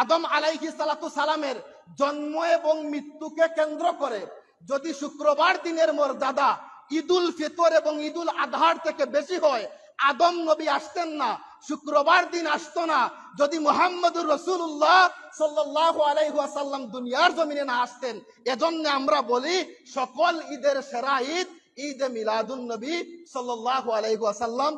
আদম আলাইহি সালাতু সালামের জন্ম এবং মৃত্যুকে কেন্দ্র করে যদি শুক্রবার দিনের মর্যাদা ঈদুল ফিতর এবং ঈদুল আধার থেকে বেশি হয়, আদম নবী আসতেন না, শুক্রবার দিন আসতো না। যদি মোহাম্মদুর রসুল্লাহ সাল্লাহ আলাইহাসাল্লাম দুনিয়ার জমিনে না আসতেন, এজন্য আমরা বলি সকল ঈদের সেরা ঈদ, ঈদে মিলাদুন নবী সাল্লাহ আলাইহাসাল্লাম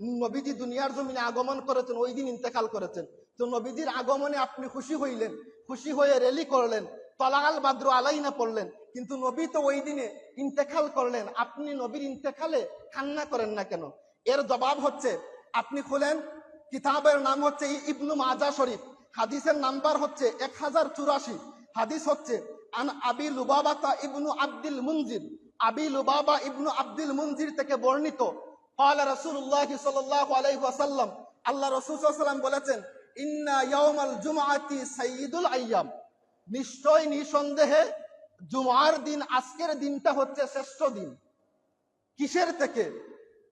নবীজি দুনিয়ার জমিনে আগমন করেছেন, ওই দিন ইন্তেকাল করেছেন। তো নবীজির আগমনে আপনি খুশি হইলেন, খুশি হয়ে রেলি করলেন তলাগাল বাদ্র আলাইনা পড়লেন, কিন্তু নবী তো ওই দিনে ইন্তেকাল করলেন। আপনি নবীর ইন্তেকালে কান্না করেন না কেন? এর জবাব হচ্ছে, আপনি খুলেন, কিতাবের নাম হচ্ছে ইবনু মাজা শরীফ, হাদিসের নাম্বার হচ্ছে এক হাজার চুরাশি। হাদিস হচ্ছে, আন আবি লুবাবাতা ইবনু আব্দুল মুনজির। আবি লুবাবা ইবনু আব্দুল মুনজির থেকে বর্ণিত قال رسول الله صلى الله عليه وسلم আল্লাহ রসুল সাল্লাম বলেছেন ইন্না ইয়াউমাল জুমআতি সাইয়্যিদুল আইয়াম নিশ্চয় নিঃসন্দেহে জুমার দিন আজকের দিনটা হচ্ছে শ্রেষ্ঠ দিন কিসের থেকে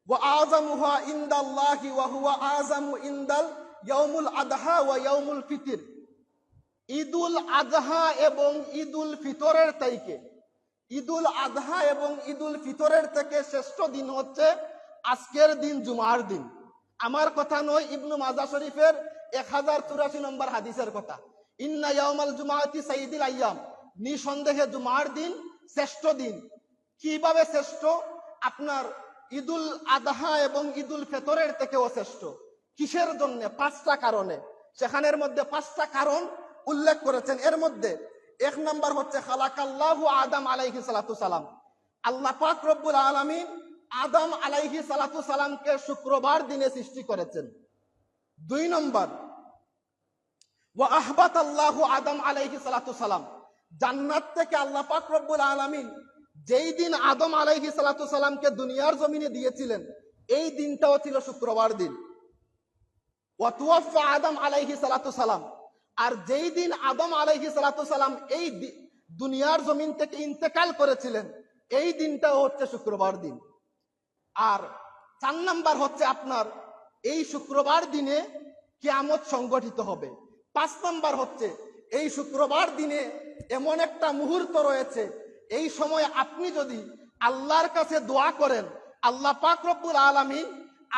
ওয়া আযামুহা ইনদাল্লাহি ওয়া হুয়া আযামু ইনদাল ইয়াউমুল আদহা ওয়া ইয়াউমুল ফিতর ঈদুল আজহা এবং ঈদুল ফিতরের থেকে ঈদুল আজহা এবং ঈদুল ফিতরের থেকে শ্রেষ্ঠ দিন হচ্ছে আজকের দিন, জুমার দিন। আমার কথা নয় ইবনু মাজা শরীফের এক হাজার চুরাশি নম্বর হাদিসের কথা। ইন্না ইয়াউমাল জুমাআতি সাইয়্যিদুল আইয়াম নিঃসন্দেহে জুমার দিন শ্রেষ্ঠ দিন। কীভাবে শ্রেষ্ঠ? আপনার ঈদুল আদহা এবং ঈদুল ফিতরের থেকেও শ্রেষ্ঠ। কিসের জন্য? পাঁচটা কারণে। সেখানের মধ্যে পাঁচটা কারণ উল্লেখ করেছেন। এর মধ্যে এক নম্বর হচ্ছে খালাকাল্লাহু আদম আলাইহি সালাতু সালাম। আল্লাহ পাক রব্বুল আলামিন আদম আলাইহি সালাতু সালামকে শুক্রবার দিনে সৃষ্টি করেছেন। দুই নম্বর, ওয়া আহবাত আল্লাহু আদম আলাইহি সালাতু সালাম। জান্নাত থেকে আল্লাহ পাক রব্বুল আলামিন যেই দিন আদম আলাইহি সালাতু সালামকে দুনিয়ার জমিনে দিয়েছিলেন, এই দিনটাও ছিল শুক্রবার দিন। ওয়াতুয়াফা আদম আলাইহি সালাতু সালাম। আর যেই দিন আদম আলাইহি সালাতু সালাম এই দুনিয়ার জমিন থেকে ইন্তেকাল করেছিলেন, এই দিনটাও হচ্ছে শুক্রবার দিন। আর চার নাম্বার হচ্ছে আপনার এই শুক্রবার দিনে কেয়ামত সংগঠিত হবে। পাঁচ নাম্বার হচ্ছে এই শুক্রবার দিনে এমন একটা মুহূর্ত রয়েছে, এই সময় আপনি যদি আল্লাহর কাছে দোয়া করেন, আল্লাহ পাক রব্বুল আলামিন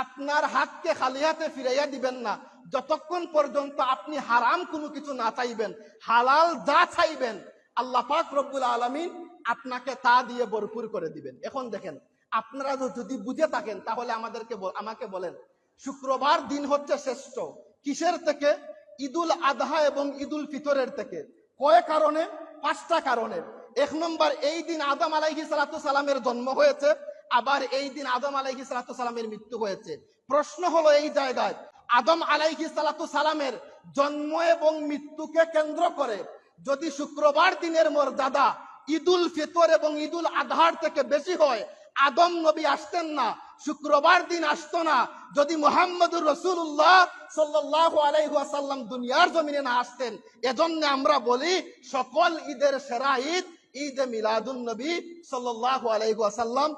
আপনার হাতকে খালি হাতে ফিরাইয়া দিবেন না। যতক্ষণ পর্যন্ত আপনি হারাম কোনো কিছু না চাইবেন, হালাল যা চাইবেন, আল্লাহ পাক রব্বুল আলামিন আপনাকে তা দিয়ে ভরপুর করে দিবেন। এখন দেখেন আপনারা যদি বুঝে থাকেন, তাহলে আমাদেরকে আমাকে বলেন। শুক্রবার দিন হচ্ছে শ্রেষ্ঠ। কিসের থেকে? ঈদুল আদহা এবং ঈদুল ফিতরের থেকে। কয় কারণে? পাঁচটা কারণে। এক নম্বর, এই দিন আদম আলাইহি সালাতু সালামের জন্ম হয়েছে, আবার এই দিন আদম আলাইহি সালাতু সালামের মৃত্যু হয়েছে। প্রশ্ন হলো এই জায়গায়, আদম আলাইহি সালাতু সালামের জন্ম এবং মৃত্যুকে কেন্দ্র করে যদি শুক্রবার দিনের মর্যাদা ঈদুল ফিতর এবং ঈদুল আজহার থেকে বেশি হয় আদম নবী আসতেন না, শুক্রবার দিন আসতো না। যদি মোহাম্মদুর রসুল্লাহ সাল্লাহ আলাইহাসাল্লাম দুনিয়ার জমিনে না আসতেন, এজন্য আমরা বলি সকল ঈদের সেরা ঈদ ঈদ মিলাদুল নবী সাল্লাহ আলাইহাসাল্লাম